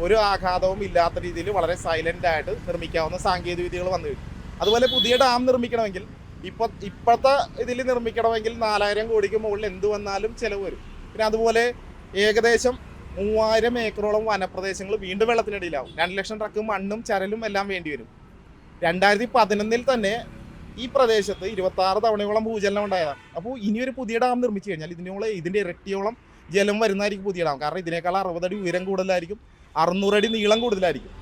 ഒരു ആഘാതവും ഇല്ലാത്ത രീതിയിൽ വളരെ സൈലന്റ് ആയിട്ട് നിർമ്മിക്കാവുന്ന സാങ്കേതിക വിദ്യകൾ വന്നു കഴിഞ്ഞു. അതുപോലെ പുതിയ ഡാം നിർമ്മിക്കണമെങ്കിൽ ഇപ്പൊ ഇപ്പോഴത്തെ ഇതിൽ നിർമ്മിക്കണമെങ്കിൽ നാലായിരം കോടിക്ക് മുകളിൽ എന്ത് വന്നാലും ചിലവ് വരും. പിന്നെ അതുപോലെ ഏകദേശം മൂവായിരം ഏക്കറോളം വനപ്രദേശങ്ങൾ വീണ്ടും വെള്ളത്തിനടിയിലാവും. രണ്ട് ലക്ഷം ട്രക്ക് മണ്ണും ചരലും എല്ലാം വേണ്ടി വരും. രണ്ടായിരത്തി പതിനൊന്നിൽ തന്നെ ഈ പ്രദേശത്ത് ഇരുപത്തി ആറ് തവണയോളം ഭൂചലനം ഉണ്ടായതാണ്. അപ്പോൾ ഇനി ഒരു പുതിയ ഡാം നിർമ്മിച്ചു കഴിഞ്ഞാൽ ഇതിനോളം ഇതിന്റെ ഇരട്ടിയോളം ജലം വരുന്നതായിരിക്കും പുതിയ ഡാം. കാരണം ഇതിനേക്കാൾ അറുപതടി ഉയരം കൂടുതലായിരിക്കും. അറുന്നൂറടി നീളം കൂടുതലായിരിക്കും.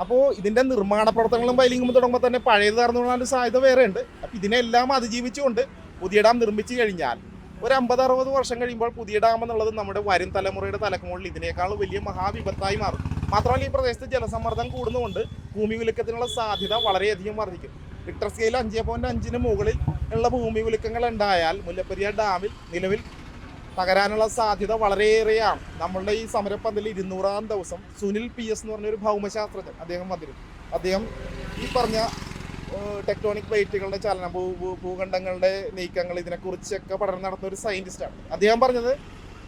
അപ്പോൾ ഇതിന്റെ നിർമ്മാണ പ്രവർത്തനങ്ങളും പൈലിങ്ങും തുടങ്ങുമ്പോൾ തന്നെ പഴയത് തറന്നുകൊള്ളാൻ സാധ്യത വേറെ ഉണ്ട്. അപ്പോൾ ഇതിനെല്ലാം അതിജീവിച്ചുകൊണ്ട് പുതിയ ഡാം നിർമ്മിച്ചു കഴിഞ്ഞാൽ ഒരു അമ്പത് അറുപത് വർഷം കഴിയുമ്പോൾ പുതിയ ഡാം എന്നുള്ളത് നമ്മുടെ വരും തലമുറയുടെ തലക്കുമുകളിൽ ഇതിനേക്കാൾ വലിയ മഹാവിപത്തായി മാറും. മാത്രമല്ല ഈ പ്രദേശത്ത് ജലസമ്മർദ്ദം കൂടുന്നതുകൊണ്ട് ഭൂമി വിലക്കത്തിനുള്ള സാധ്യത വളരെയധികം വർദ്ധിക്കും. റിക്ടർ സ്കെയിൽ അഞ്ച് പോയിന്റ് അഞ്ചിന് മുകളിൽ ഉള്ള ഭൂമി കുലുക്കങ്ങൾ ഉണ്ടായാൽ മുല്ലപ്പെരിയാർ ഡാമിൽ നിലവിൽ തകരാനുള്ള സാധ്യത വളരെയേറെയാണ്. നമ്മളുടെ ഈ സമരപ്പന്തലിൽ ഇരുന്നൂറാം ദിവസം സുനിൽ പി എസ് എന്ന് പറഞ്ഞ ഒരു ഭൗമശാസ്ത്രജ്ഞൻ അദ്ദേഹം വന്നിരുന്നു. അദ്ദേഹം ഈ പറഞ്ഞ ടെക്ടോണിക് പ്ലേറ്റുകളുടെ ചലനം ഭൂ- ഭൂഖണ്ഡങ്ങളുടെ നീക്കങ്ങൾ ഇതിനെക്കുറിച്ചൊക്കെ പഠനം നടത്തുന്ന ഒരു സയന്റിസ്റ്റാണ് അദ്ദേഹം പറഞ്ഞത്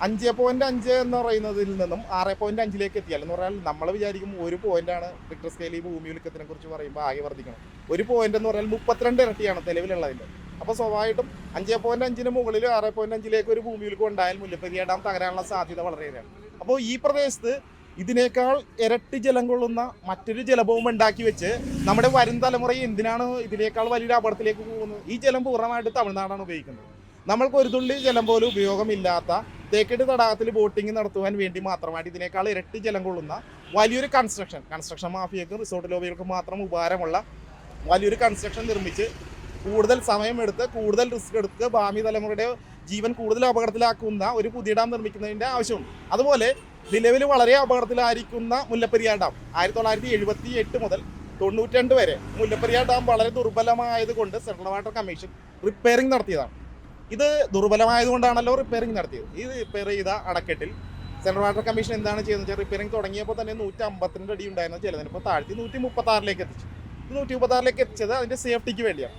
അഞ്ച് പോയിന്റ് അഞ്ച് എന്ന് പറയുന്നതിൽ നിന്നും ആറ് പോയിന്റ് അഞ്ചിലേക്ക് എത്തിയാൽ എന്ന് പറഞ്ഞാൽ നമ്മൾ വിചാരിക്കും ഒരു പോയിന്റാണ് റിക്ടർ സ്കെയിൽ ഭൂമി ഉലുക്കത്തിനെ കുറിച്ച് പറയുമ്പോൾ ആകെ വർദ്ധിക്കണം. ഒരു പോയിന്റ് എന്ന് പറഞ്ഞാൽ മുപ്പത്തിരണ്ട് ഇരട്ടിയാണ് നിലവിലുള്ളതിന്റെ അപ്പോൾ സ്വാഭാവികമായിട്ടും അഞ്ച് പോയിന്റ് അഞ്ചിന് മുകളിൽ ആറ് പോയിന്റ് അഞ്ചിലേക്ക് ഒരു ഭൂമി ഉലുക്കം ഉണ്ടായാൽ മുല്ലപ്പെരിയാർ ഡാം തകരാനുള്ള സാധ്യത വളരെയേറെയാണ്. അപ്പോൾ ഈ പ്രദേശത്ത് ഇതിനേക്കാൾ ഇരട്ടി ജലം കൊള്ളുന്ന മറ്റൊരു ജലഭൂമി ഉണ്ടാക്കി വെച്ച് നമ്മുടെ വരും തലമുറ എന്തിനാണ് ഇതിനേക്കാൾ വലിയൊരു അപകടത്തിലേക്ക് പോകുന്നത്? ഈ ജലം പൂർണമായിട്ട് തമിഴ്നാടാണ് ഉപയോഗിക്കുന്നത്. നമ്മൾക്ക് ഒരു തുള്ളി ജലം പോലും ഉപയോഗമില്ലാത്ത തേക്കടി തടാകത്തിൽ ബോട്ടിംഗ് നടത്തുവാൻ വേണ്ടി മാത്രമായിട്ട് ഇതിനേക്കാൾ ഇരട്ടി ജലം കൊള്ളുന്ന വലിയൊരു കൺസ്ട്രക്ഷൻ കൺസ്ട്രക്ഷൻ മാഫിയക്കും റിസോർട്ട് ലോബികൾക്കും മാത്രം ഉപകാരമുള്ള വലിയൊരു കൺസ്ട്രക്ഷൻ നിർമ്മിച്ച് കൂടുതൽ സമയമെടുത്ത് കൂടുതൽ റിസ്ക് എടുത്ത് ഭാവി തലമുറയുടെ ജീവൻ കൂടുതൽ അപകടത്തിലാക്കുന്ന ഒരു പുതിയ ഡാം നിർമ്മിക്കുന്നതിന്റെ ആവശ്യമുണ്ട്. അതുപോലെ നിലവിൽ വളരെ അപകടത്തിലായിരിക്കുന്ന മുല്ലപ്പെരിയാർ ഡാം ആയിരത്തി തൊള്ളായിരത്തി എഴുപത്തി എട്ട് മുതൽ തൊണ്ണൂറ്റിരണ്ട് വരെ മുല്ലപ്പെരിയാർ ഡാം വളരെ ദുർബലമായതുകൊണ്ട് സെൻട്രൽ വാട്ടർ കമ്മീഷൻ റിപ്പയറിംഗ് നടത്തിയതാണ്. ഇത് ദുർബലമായതുകൊണ്ടാണല്ലോ റിപ്പയറിംഗ് നടത്തിയത്. ഈ റിപ്പയർ ചെയ്ത അടക്കെട്ടിൽ സെൻട്രൽ വാട്ടർ കമ്മീഷൻ എന്താണ് ചെയ്യുന്നത് റിപ്പയറിംഗ് തുടങ്ങിയപ്പോൾ തന്നെ നൂറ്റി അമ്പത്തിരണ്ട് അടി ഉണ്ടായിരുന്ന ജലനിരപ്പ് താഴ്ത്തി നൂറ്റി മുപ്പത്തി ആറിലേക്ക് എത്തിച്ചു. ഇത് നൂറ്റി മുപ്പത്തി ആറിലേക്ക് എത്തിച്ചത് അതിന്റെ സേഫ്റ്റിക്ക് വേണ്ടിയാണ്.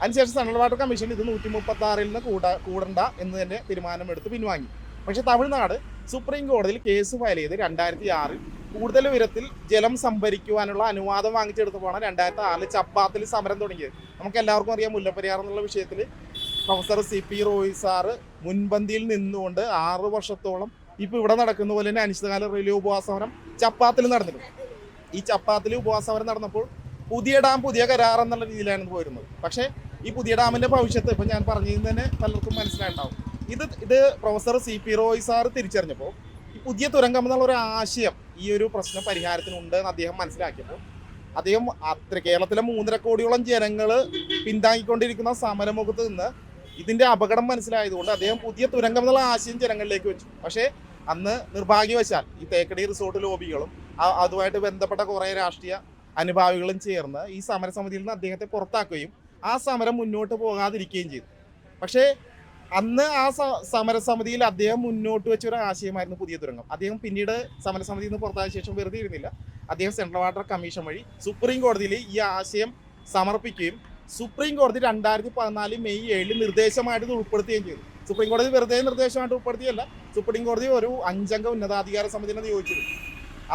അതിനുശേഷം സെൻട്രൽ വാട്ടർ കമ്മീഷൻ ഇത് നൂറ്റി മുപ്പത്തി ആറിൽ നിന്ന് കൂടാ കൂടണ്ട എന്ന് തന്നെ തീരുമാനമെടുത്ത് പിൻവാങ്ങി. പക്ഷെ തമിഴ്നാട് സുപ്രീം കോടതിയിൽ കേസ് ഫയൽ ചെയ്ത് രണ്ടായിരത്തി ആറിൽ കൂടുതൽ ഉയരത്തിൽ ജലം സംഭരിക്കുവാനുള്ള അനുവാദം വാങ്ങിച്ചെടുത്തപ്പോഴാണ് രണ്ടായിരത്തി ആറിൽ ചപ്പാത്തിൽ സമരം തുടങ്ങിയത്. നമുക്ക് എല്ലാവർക്കും അറിയാം മുല്ലപ്പെരിയാർ എന്നുള്ള വിഷയത്തിൽ professor C P Roy sir മുൻപന്തിയിൽ നിന്നുകൊണ്ട് ആറ് വർഷത്തോളം ഇപ്പോൾ ഇവിടെ നടക്കുന്ന പോലെ തന്നെ അനിശ്ചിതകാല റെയിൽവേ ഉപവാസമരം ചപ്പാത്തിൽ നടന്നിരുന്നു. ഈ ചപ്പാത്തിൽ ഉപവാസമരം നടന്നപ്പോൾ പുതിയ ഡാം പുതിയ കരാർ എന്നുള്ള രീതിയിലാണ് പോയിരുന്നത്. പക്ഷേ ഈ പുതിയ ഡാമിന്റെ ഭവിഷ്യത്ത് ഇപ്പം ഞാൻ പറഞ്ഞതിന് തന്നെ പലർക്കും മനസ്സിലായിട്ടുണ്ടാവും. ഇത് ഇത് professor C P Roy sir തിരിച്ചറിഞ്ഞപ്പോൾ ഈ പുതിയ തുരങ്കം എന്നുള്ള ഒരു ആശയം ഈ ഒരു പ്രശ്നം പരിഹാരത്തിനുണ്ട് എന്ന് അദ്ദേഹം മനസ്സിലാക്കിയപ്പോൾ അദ്ദേഹം അത്ര കേരളത്തിലെ മൂന്നര കോടിയോളം ജനങ്ങൾ പിന്താങ്ങിക്കൊണ്ടിരിക്കുന്ന സമരമുഖത്ത് നിന്ന് ഇതിന്റെ അപകടം മനസ്സിലായതുകൊണ്ട് അദ്ദേഹം പുതിയ തുരങ്കം എന്നുള്ള ആശയം ജനങ്ങളിലേക്ക് വെച്ചു. പക്ഷേ അന്ന് നിർഭാഗ്യവശാൽ ഈ തേക്കടി റിസോർട്ട് ലോബികളും അതുമായിട്ട് ബന്ധപ്പെട്ട കുറേ രാഷ്ട്രീയ അനുഭാവികളും ചേർന്ന് ഈ സമരസമിതിയിൽ നിന്ന് അദ്ദേഹത്തെ പുറത്താക്കുകയും ആ സമരം മുന്നോട്ട് പോകാതിരിക്കുകയും ചെയ്തു. പക്ഷേ അന്ന് ആ സമരസമിതിയിൽ അദ്ദേഹം മുന്നോട്ട് വെച്ച ഒരു ആശയമായിരുന്നു പുതിയ തുരങ്കം. അദ്ദേഹം പിന്നീട് സമരസമിതിയിൽ നിന്ന് പുറത്തായ ശേഷം വെറുതെ ഇരുന്നില്ല. അദ്ദേഹം സെൻട്രൽ വാട്ടർ കമ്മീഷൻ വഴി സുപ്രീം കോടതിയിൽ ഈ ആശയം സമർപ്പിക്കുകയും സുപ്രീം കോടതി രണ്ടായിരത്തി പതിനാല് മെയ് ഏഴിൽ നിർദ്ദേശമായിട്ട് ഇത് ഉൾപ്പെടുത്തുകയും ചെയ്തു. സുപ്രീം കോടതി വെറുതെ നിർദ്ദേശമായിട്ട് ഉൾപ്പെടുത്തിയല്ല സുപ്രീം കോടതി ഒരു അഞ്ചംഗ ഉന്നതാധികാര സമിതിനെ നിയോഗിച്ചിരുന്നു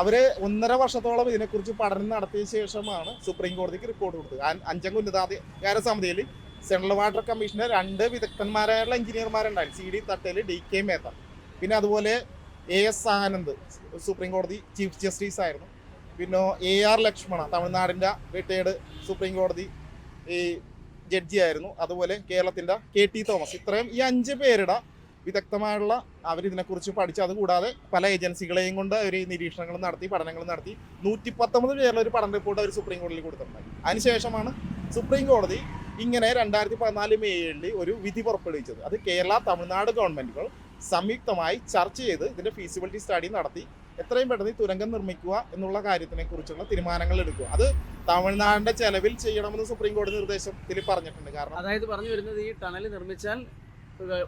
അവർ ഒന്നര വർഷത്തോളം ഇതിനെക്കുറിച്ച് പഠനം നടത്തിയ ശേഷമാണ് സുപ്രീം കോടതിക്ക് റിപ്പോർട്ട് കൊടുത്തത്. അഞ്ചംഗ ഉന്നതാധികാര സമിതിയിൽ സെൻട്രൽ വാട്ടർ കമ്മീഷന് രണ്ട് വിദഗ്ധന്മാരായുള്ള എഞ്ചിനീയർമാരുണ്ടായിരുന്നു C D Thatte D K Mehta. പിന്നെ അതുപോലെ എ എസ് ആനന്ദ് സുപ്രീം കോടതി ചീഫ് ജസ്റ്റിസ് ആയിരുന്നു. പിന്നെ എ ആർ ലക്ഷ്മണ തമിഴ്നാടിന്റെ റിട്ടയേർഡ് സുപ്രീം കോടതി ഈ ജഡ്ജി ആയിരുന്നു അതുപോലെ കേരളത്തിന്റെ കെ ടി തോമസ്. ഇത്രയും ഈ അഞ്ച് പേരുടെ വിദഗ്ധമായുള്ള അവരിതിനെക്കുറിച്ച് പഠിച്ച്. അതുകൂടാതെ പല ഏജൻസികളെയും കൊണ്ട് അവർ നിരീക്ഷണങ്ങൾ നടത്തി പഠനങ്ങൾ നടത്തി. നൂറ്റി പത്തൊമ്പത് പേരുടെ ഒരു പഠന റിപ്പോർട്ട് അവർ സുപ്രീം കോടതിയിൽ കൊടുത്തിട്ടുണ്ടായി. അതിനുശേഷമാണ് സുപ്രീം കോടതി ഇങ്ങനെ രണ്ടായിരത്തി പതിനാല് മേയിൽ ഒരു വിധി പുറപ്പെടുവിച്ചത്. അത് കേരള തമിഴ്നാട് ഗവൺമെന്റുകൾ സംയുക്തമായി ചർച്ച ചെയ്ത് ഇതിന്റെ ഫീസിബിലിറ്റി സ്റ്റഡി നടത്തി എത്രയും പെട്ടെന്ന് തുരങ്കം നിർമ്മിക്കുക എന്നുള്ള കാര്യത്തിനെ കുറിച്ചുള്ള തീരുമാനങ്ങൾ എടുക്കുക. അത് തമിഴ്നാടിന്റെ ചെലവിൽ ചെയ്യണമെന്ന് സുപ്രീം കോടതി നിർദ്ദേശത്തിൽ പറഞ്ഞിട്ടുണ്ട്. കാരണം അതായത് പറഞ്ഞു വരുന്നത് ഈ ടണൽ നിർമ്മിച്ചാൽ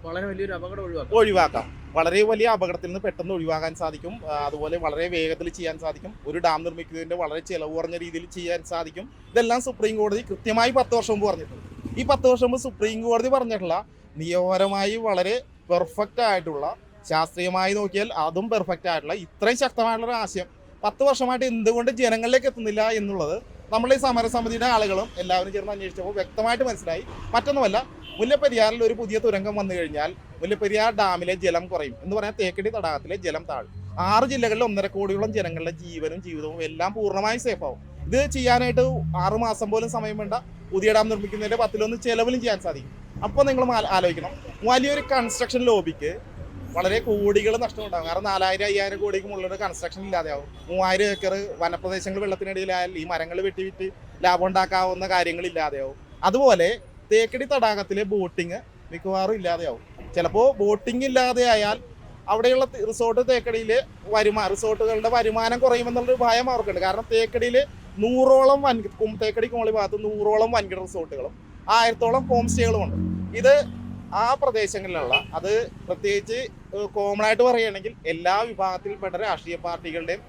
വളരെ വലിയൊരു അപകടം ഒഴിവാക്കാം. ഒഴിവാക്കാം. വളരെ വലിയ അപകടത്തിൽ നിന്ന് പെട്ടെന്ന് ഒഴിവാക്കാൻ സാധിക്കും. അതുപോലെ വളരെ വേഗത്തിൽ ചെയ്യാൻ സാധിക്കും. ഒരു ഡാം നിർമ്മിക്കുന്നതിന്റെ വളരെ ചെലവ് കുറഞ്ഞ രീതിയിൽ ചെയ്യാൻ സാധിക്കും. ഇതെല്ലാം സുപ്രീം കോടതി കൃത്യമായി പത്ത് വർഷം മുമ്പ് പറഞ്ഞിട്ടുണ്ട്. ഈ പത്ത് വർഷം മുമ്പ് സുപ്രീം കോടതി പറഞ്ഞിട്ടുള്ള നിയമപരമായി വളരെ പെർഫെക്റ്റ് ആയിട്ടുള്ള ശാസ്ത്രീയമായി നോക്കിയാൽ അതും പെർഫെക്റ്റ് ആയിട്ടുള്ള ഇത്രയും ശക്തമായിട്ടുള്ള ഒരു ആശയം. പത്ത് വർഷമായിട്ട് എന്തുകൊണ്ട് ജനങ്ങളിലേക്ക് എത്തുന്നില്ല എന്നുള്ളത് നമ്മൾ ഈ സമരസമിതിയുടെ ആളുകളും എല്ലാവരും ചേർന്ന് അന്വേഷിച്ചപ്പോൾ വ്യക്തമായിട്ട് മനസ്സിലായി. മറ്റൊന്നുമല്ല മുല്ലപ്പെരിയാറിൽ ഒരു പുതിയ തുരങ്കം വന്നു കഴിഞ്ഞാൽ മുല്ലപ്പെരിയാർ ഡാമിലെ ജലം കുറയും. എന്ന് പറഞ്ഞാൽ തേക്കടി തടാകത്തിലെ ജലം താഴും. ആറ് ജില്ലകളിൽ ഒന്നര കോടിയോളം ജനങ്ങളുടെ ജീവനും ജീവിതവും എല്ലാം പൂർണമായും ആവും. ഇത് ചെയ്യാനായിട്ട് ആറുമാസം പോലും സമയം വേണ്ട. പുതിയ ഡാം നിർമ്മിക്കുന്നതിന്റെ പത്തിലൊന്ന് ചെലവിലും ചെയ്യാൻ സാധിക്കും. അപ്പോൾ നിങ്ങൾ ആലോചിക്കണം. വലിയൊരു കൺസ്ട്രക്ഷൻ ലോബിക്ക് വളരെ കോടികൾ നഷ്ടമുണ്ടാകും കാരണം നാലായിരം അയ്യായിരം കോടിക്ക് മുകളിലൊരു കൺസ്ട്രക്ഷൻ ഇല്ലാതെയാവും. മൂവായിരം ഏക്കർ വനപ്രദേശങ്ങൾ വെള്ളത്തിനിടയിലായാൽ ഈ മരങ്ങൾ വെട്ടി വിറ്റ് ലാഭം ഉണ്ടാക്കാവുന്ന കാര്യങ്ങൾ ഇല്ലാതെയാവും. അതുപോലെ തേക്കടി തടാകത്തിലെ ബോട്ടിങ് മിക്കവാറും ഇല്ലാതെയാവും. ചിലപ്പോൾ ബോട്ടിംഗ് ഇല്ലാതെയായാൽ അവിടെയുള്ള റിസോർട്ട് തേക്കടിയിൽ വരുമാനം റിസോർട്ടുകളുടെ വരുമാനം കുറയുമെന്നുള്ളൊരു ഭയം അവർക്കുണ്ട്. കാരണം തേക്കടിയിൽ നൂറോളം വൻ തേക്കടി കോളി ഭാഗത്ത് നൂറോളം വൻകിട റിസോർട്ടുകളും ആയിരത്തോളം ഹോം സ്റ്റേകളുമുണ്ട് ഇത് ആ പ്രദേശങ്ങളിലുള്ള അത് പ്രത്യേകിച്ച് കോമൺ ആയിട്ട് പറയുകയാണെങ്കിൽ എല്ലാ വിഭാഗത്തിൽപ്പെട്ട രാഷ്ട്രീയ പാർട്ടികളുടെയും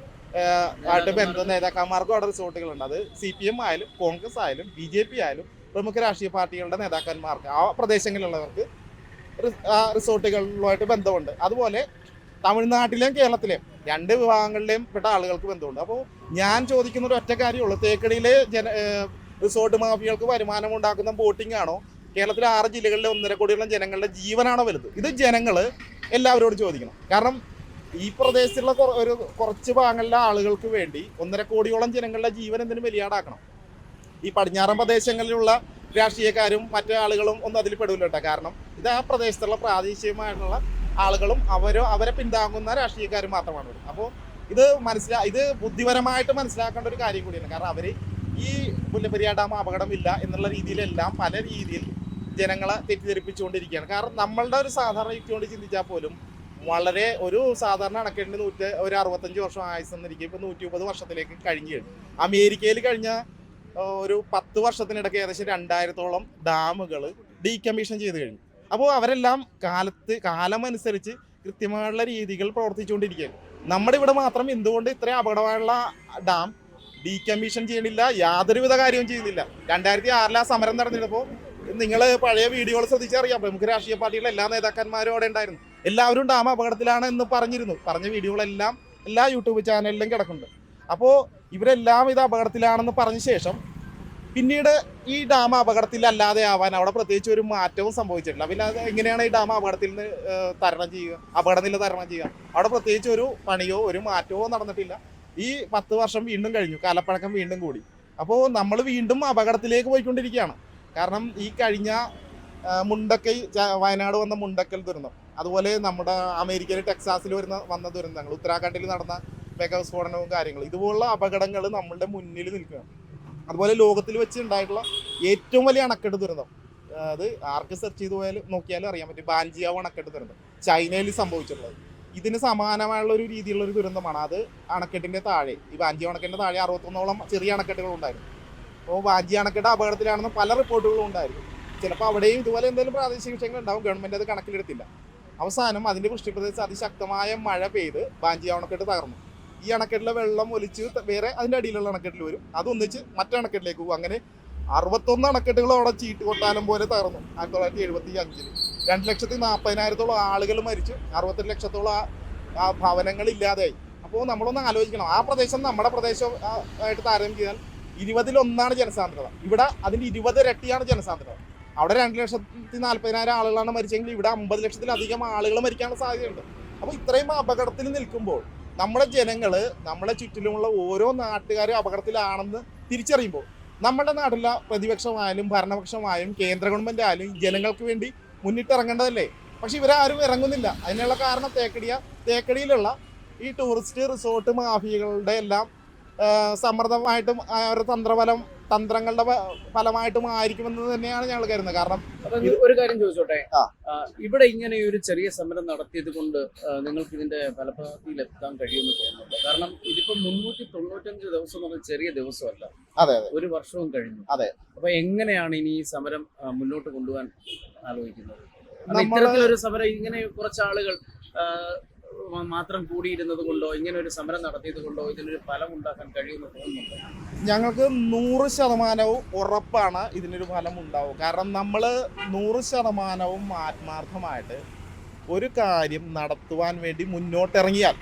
ആയിട്ട് ബന്ധ നേതാക്കന്മാർക്കും അവിടെ റിസോർട്ടുകളുണ്ട്. അത് സി പി എം ആയാലും കോൺഗ്രസ് ആയാലും ബി ജെ പി ആയാലും പ്രമുഖ രാഷ്ട്രീയ പാർട്ടികളുടെ നേതാക്കന്മാർക്ക് ആ പ്രദേശങ്ങളിലുള്ളവർക്ക് റിസോർട്ടുകളുമായിട്ട് ബന്ധമുണ്ട്. അതുപോലെ തമിഴ്നാട്ടിലെയും കേരളത്തിലെയും രണ്ട് വിഭാഗങ്ങളിലെയും പെട്ട ആളുകൾക്ക് ബന്ധമുണ്ട്. അപ്പോൾ ഞാൻ ചോദിക്കുന്ന ഒരു ഒറ്റ കാര്യമുള്ളൂ. തേക്കടിയിലെ ജന റിസോർട്ട് മാഫിയകൾക്ക് വരുമാനം ഉണ്ടാക്കുന്ന ബോട്ടിംഗ് ആണോ? കേരളത്തിലെ ആറ് ജില്ലകളിലെ ഒന്നര കോടിയോളം ജനങ്ങളുടെ ജീവനാണോ വലുത്? ഇത് ജനങ്ങൾ എല്ലാവരോടും ചോദിക്കണം. കാരണം ഈ പ്രദേശത്തുള്ള ഒരു കുറച്ച് ഭാഗങ്ങളിലെ ആളുകൾക്ക് വേണ്ടി ഒന്നര കോടിയോളം ജനങ്ങളുടെ ജീവൻ എന്തിനു വലിയാടാക്കണം ഈ പടിഞ്ഞാറൻ പ്രദേശങ്ങളിലുള്ള രാഷ്ട്രീയക്കാരും മറ്റു ആളുകളും ഒന്നും അതിൽ പെടില്ല കേട്ടോ. കാരണം ഇത് ആ പ്രദേശത്തുള്ള പ്രാദേശികമായിട്ടുള്ള ആളുകളും അവരോ അവരെ പിന്താങ്ങുന്ന രാഷ്ട്രീയക്കാരും മാത്രമാണ്. അപ്പോൾ ഇത് മനസ്സിലാ ഇത് ബുദ്ധിപരമായിട്ട് മനസ്സിലാക്കേണ്ട ഒരു കാര്യം കൂടിയാണ്. കാരണം അവർ ഈ മുല്ലപ്പെരിയാർ ഡാം അപകടമില്ല എന്നുള്ള രീതിയിലെല്ലാം പല രീതിയിൽ ജനങ്ങളെ തെറ്റിദ്ധരിപ്പിച്ചുകൊണ്ടിരിക്കുകയാണ്. കാരണം നമ്മളുടെ ഒരു സാധാരണ യുക്തി കൊണ്ട് ചിന്തിച്ചാൽ പോലും വളരെ ഒരു സാധാരണ അണക്കെട്ടിന് നൂറ്റി ഒരു അറുപത്തഞ്ച് വർഷം ആയുസ് എന്നിരിക്കും ഇപ്പൊ നൂറ്റി മുപ്പത് വർഷത്തിലേക്ക് കഴിഞ്ഞു കഴിഞ്ഞു. അമേരിക്കയിൽ കഴിഞ്ഞ ഒരു പത്ത് വർഷത്തിനിടയ്ക്ക് ഏകദേശം രണ്ടായിരത്തോളം ഡാമുകൾ ഡീകമ്മീഷൻ ചെയ്ത് കഴിഞ്ഞു. അപ്പോൾ അവരെല്ലാം കാലത്ത് കാലമനുസരിച്ച് കൃത്യമായുള്ള രീതികൾ പ്രവർത്തിച്ചുകൊണ്ടിരിക്കുകയാണ്. നമ്മുടെ ഇവിടെ മാത്രം എന്തുകൊണ്ട് ഇത്രയും അപകടമായുള്ള ഡാം ഡീകമ്മീഷൻ ചെയ്യണില്ല യാതൊരുവിധ കാര്യവും ചെയ്യുന്നില്ല. രണ്ടായിരത്തി ആറിൽ ആ സമരം നടന്നിരുന്നപ്പോൾ നിങ്ങൾ പഴയ വീഡിയോകൾ ശ്രദ്ധിച്ചറിയാം പ്രമുഖ രാഷ്ട്രീയ പാർട്ടിയിലെ എല്ലാ നേതാക്കന്മാരും അവിടെ ഉണ്ടായിരുന്നു. എല്ലാവരും ഡാം അപകടത്തിലാണ് എന്ന് പറഞ്ഞിരുന്നു. പറഞ്ഞ വീഡിയോകളെല്ലാം എല്ലാ യൂട്യൂബ് ചാനലിലും കിടക്കുന്നുണ്ട്. അപ്പോൾ ഇവരെല്ലാം ഇത് അപകടത്തിലാണെന്ന് പറഞ്ഞ ശേഷം പിന്നീട് ഈ ഡാം അപകടത്തിലല്ലാതെ ആവാൻ അവിടെ പ്രത്യേകിച്ച് ഒരു മാറ്റവും സംഭവിച്ചിട്ടില്ല. പിന്നെ അത് എങ്ങനെയാണ് ഈ ഡാം അപകടത്തിൽ നിന്ന് തരണം ചെയ്യുക? അപകടനില തരണം ചെയ്യുക? അവിടെ പ്രത്യേകിച്ച് ഒരു പണിയോ ഒരു മാറ്റമോ നടന്നിട്ടില്ല. ഈ പത്ത് വർഷം വീണ്ടും കഴിഞ്ഞു. കാലപ്പഴക്കം വീണ്ടും കൂടി. അപ്പോൾ നമ്മൾ വീണ്ടും അപകടത്തിലേക്ക് പോയിക്കൊണ്ടിരിക്കുകയാണ്. കാരണം ഈ കഴിഞ്ഞ മുണ്ടക്കൈ വയനാട് വന്ന മുണ്ടക്കൽ ദുരന്തം. അതുപോലെ നമ്മുടെ അമേരിക്കയിൽ ടെക്സാസിൽ വരുന്ന വന്ന ദുരന്തങ്ങൾ ഉത്തരാഖണ്ഡിൽ നടന്ന മെഗാ കാര്യങ്ങൾ കാര്യങ്ങളും. ഇതുപോലുള്ള അപകടങ്ങൾ നമ്മളുടെ മുന്നിൽ നിൽക്കുകയാണ്. അതുപോലെ ലോകത്തിൽ വെച്ച് ഉണ്ടായിട്ടുള്ള ഏറ്റവും വലിയ അണക്കെട്ട് ദുരന്തം. അത് ആർക്ക് സെർച്ച് ചെയ്ത് പോയാലും നോക്കിയാലും അറിയാൻ പറ്റും. ബാൻജിയാവ് അണക്കെട്ട് ദുരന്തം. ചൈനയിൽ സംഭവിച്ചിട്ടുള്ളത്. ഇതിന് സമാനമായുള്ള ഒരു രീതിയിലുള്ള ഒരു ദുരന്തമാണ്. അത് അണക്കെട്ടിന്റെ താഴെ. ഈ വാഞ്ചി അണക്കെട്ടിന്റെ താഴെ അറുപത്തൊന്നോളം ചെറിയ അണക്കെട്ടുകൾ ഉണ്ടായിരുന്നു അപ്പോൾ വാഞ്ചി അണക്കെട്ട് അപകടത്തിലാണെന്ന് പല റിപ്പോർട്ടുകളും ഉണ്ടായിരുന്നു. ചിലപ്പോൾ അവിടെയും ഇതുപോലെ എന്തെങ്കിലും പ്രാദേശിക വിഷയങ്ങൾ ഉണ്ടാവും. ഗവൺമെന്റ് അത് കണക്കിലെടുത്തില്ല. അവസാനം അതിന്റെ വൃഷ്ടിപ്രദേശത്ത് അതിശക്തമായ മഴ പെയ്ത് വാഞ്ചി അണക്കെട്ട് തകർന്നു. ഈ അണക്കെട്ടിലെ വെള്ളം ഒലിച്ച് വേറെ അതിന്റെ അടിയിലുള്ള അണക്കെട്ടിൽ വരും. അതൊന്നിച്ച് മറ്റേ അണക്കെട്ടിലേക്ക് പോകും. അങ്ങനെ അറുപത്തൊന്ന് അണക്കെട്ടുകൾ അവിടെ ചീട്ട് കൊട്ടാലം പോലെ തകർന്നു. ആയിരത്തി തൊള്ളായിരത്തി എഴുപത്തി അഞ്ചിൽ. രണ്ട് ലക്ഷത്തി നാൽപ്പതിനായിരത്തോളം ആളുകൾ മരിച്ചു. അറുപത്തെട്ട് ലക്ഷത്തോളം ആ- ഭവനങ്ങൾ ഇല്ലാതെയായി. അപ്പോൾ നമ്മളൊന്ന് ആലോചിക്കണം. ആ പ്രദേശം നമ്മുടെ പ്രദേശം ആ, ആയിട്ട് താരതമ്യം ചെയ്താൽ ഇരുപതിലൊന്നാണ് ജനസാന്ദ്രത. ഇവിടെ അതിന്റെ ഇരുപത് ഇരട്ടിയാണ് ജനസാന്ദ്രത. അവിടെ രണ്ട് ലക്ഷത്തി നാൽപ്പതിനായിരം ആളുകളാണ് മരിച്ചെങ്കിൽ ഇവിടെ അമ്പത് ലക്ഷത്തിലധികം ആളുകൾ മരിക്കാനുള്ള സാധ്യതയുണ്ട്. അപ്പോൾ ഇത്രയും അപകടത്തിൽ നിൽക്കുമ്പോൾ നമ്മുടെ ജനങ്ങൾ നമ്മളെ ചുറ്റിലുമുള്ള ഓരോ നാട്ടുകാരും അപകടത്തിലാണെന്ന് തിരിച്ചറിയുമ്പോൾ നമ്മുടെ നാട്ടിലെ പ്രതിപക്ഷമായാലും ഭരണപക്ഷമായാലും കേന്ദ്ര ഗവൺമെന്റ് ആയാലും ജനങ്ങൾക്ക് വേണ്ടി മുന്നിട്ടിറങ്ങേണ്ടതല്ലേ? പക്ഷെ ഇവരാരും ഇറങ്ങുന്നില്ല. അതിനുള്ള കാരണം തേക്കടിയ തേക്കടിയിലുള്ള ഈ ടൂറിസ്റ്റ് റിസോർട്ട് മാഫിയകളുടെ എല്ലാം സമ്മർദ്ദമായിട്ടും അവരുടെ തന്ത്രഫലം തന്ത്രങ്ങളുടെ ഫലമായിട്ടും ആയിരിക്കുമെന്ന് തന്നെയാണ് ഞങ്ങൾ കരുതുന്നത്. കാരണം ഒരു കാര്യം ചോദിച്ചോട്ടെ? ഇവിടെ ഇങ്ങനെ ഒരു ചെറിയ സമരം നടത്തിയത് കൊണ്ട് നിങ്ങൾക്ക് ഇതിന്റെ ഫലപ്രാപ്തിയിൽ എത്താൻ കഴിയുമെന്ന് തോന്നുന്നുണ്ട്. കാരണം ഇതിപ്പോ മുന്നൂറ്റി തൊണ്ണൂറ്റഞ്ച് ദിവസം എന്ന് പറഞ്ഞാൽ ചെറിയ ദിവസമല്ല. അതെ അതെ. ഒരു വർഷവും കഴിഞ്ഞു. അതെ. അപ്പൊ എങ്ങനെയാണ് ഇനി ഈ സമരം മുന്നോട്ട് കൊണ്ടുപോകാൻ ആലോചിക്കുന്നത്? ഇത്തരത്തിലൊരു സമരം ഇങ്ങനെ കുറച്ച് ആളുകൾ മാത്രം കൂടിയിരുന്നത് കൊണ്ടോ ഇങ്ങനെ ഒരു സമരം നടത്തിയത് കൊണ്ടോ ഇതിനൊരു ഫലം ഉണ്ടാക്കാൻ കഴിയുമെന്ന് തോന്നുന്നുണ്ട്? ഞങ്ങൾക്ക് നൂറ് ശതമാനവും ഉറപ്പാണ് ഇതിനൊരു ഫലം ഉണ്ടാവും. കാരണം നമ്മൾ നൂറ് ശതമാനവും ആത്മാർത്ഥമായിട്ട് ഒരു കാര്യം നടത്തുവാൻ വേണ്ടി മുന്നോട്ടിറങ്ങിയാൽ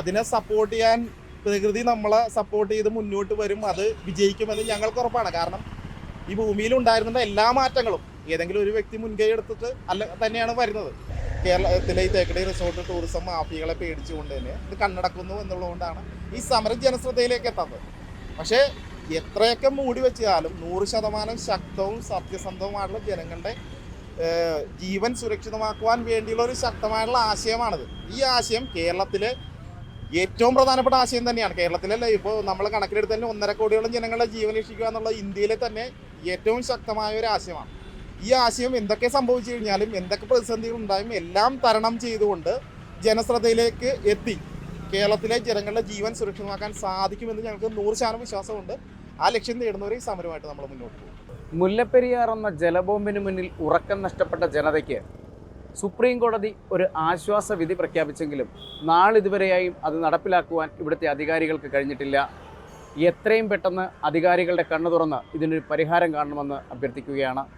അതിനെ സപ്പോർട്ട് ചെയ്യാൻ പ്രകൃതി നമ്മളെ സപ്പോർട്ട് ചെയ്ത് മുന്നോട്ട് വരും അത് വിജയിക്കുമെന്ന് ഞങ്ങൾക്ക് ഉറപ്പാണ്. കാരണം ഈ ഭൂമിയിൽ ഉണ്ടായിരുന്ന എല്ലാ മാറ്റങ്ങളും ഏതെങ്കിലും ഒരു വ്യക്തി മുൻകൈ എടുത്തിട്ട് അല്ല തന്നെയാണ് വരുന്നത്. കേരളത്തിലെ ഈ തേക്കടി റിസോർട്ട് ടൂറിസം മാഫികളെ പേടിച്ചുകൊണ്ട് തന്നെ ഇത് കണ്ണടക്കുന്നു എന്നുള്ളതുകൊണ്ടാണ് ഈ സമരം ജനശ്രദ്ധയിലേക്ക് എത്തുന്നത് പക്ഷേ എത്രയൊക്കെ മൂടി വെച്ചാലും നൂറ് ശതമാനം ശക്തവും സത്യസന്ധവുമായിട്ടുള്ള ജനങ്ങളുടെ ജീവൻ സുരക്ഷിതമാക്കുവാൻ വേണ്ടിയുള്ള ഒരു ശക്തമായിട്ടുള്ള ആശയമാണിത്. ഈ ആശയം കേരളത്തിലെ ഏറ്റവും പ്രധാനപ്പെട്ട ആശയം തന്നെയാണ്. കേരളത്തിലല്ല ഇപ്പോൾ നമ്മൾ കണക്കിലെടുത്ത് തന്നെ ഒന്നര കോടിയോളം ജനങ്ങളുടെ ജീവൻ രക്ഷിക്കുക എന്നുള്ള ഇന്ത്യയിലെ തന്നെ ഏറ്റവും ശക്തമായ ഒരു ആശയമാണ്. ഈ ആശയം എന്തൊക്കെ സംഭവിച്ചു കഴിഞ്ഞാലും എന്തൊക്കെ പ്രതിസന്ധികൾ ഉണ്ടായും എല്ലാം തരണം ചെയ്തുകൊണ്ട് ജനശ്രദ്ധയിലേക്ക് എത്തി. കേരളത്തിലെ ജനങ്ങളുടെ ജീവൻ സുരക്ഷിതമാക്കാൻ സാധിക്കുമെന്ന് ഞങ്ങൾക്ക് നൂറ് ശതമാനം വിശ്വാസമുണ്ട്. ആ ലക്ഷ്യം നേടുന്നവരെ ഈ സമരമായിട്ട് നമ്മൾ മുന്നോട്ട് പോകും. മുല്ലപ്പെരിയാർ എന്ന ജലബോംബിന് മുന്നിൽ ഉറക്കം നഷ്ടപ്പെട്ട ജനതയ്ക്ക് സുപ്രീം കോടതി ഒരു ആശ്വാസ വിധി പ്രഖ്യാപിച്ചെങ്കിലും നാളിതുവരെയായും അത് നടപ്പിലാക്കുവാൻ ഇവിടുത്തെ അധികാരികൾക്ക് കഴിഞ്ഞിട്ടില്ല. എത്രയും പെട്ടെന്ന് അധികാരികളുടെ കണ്ണു തുറന്ന് ഇതിനൊരു പരിഹാരം കാണണമെന്ന് അഭ്യർത്ഥിക്കുകയാണ്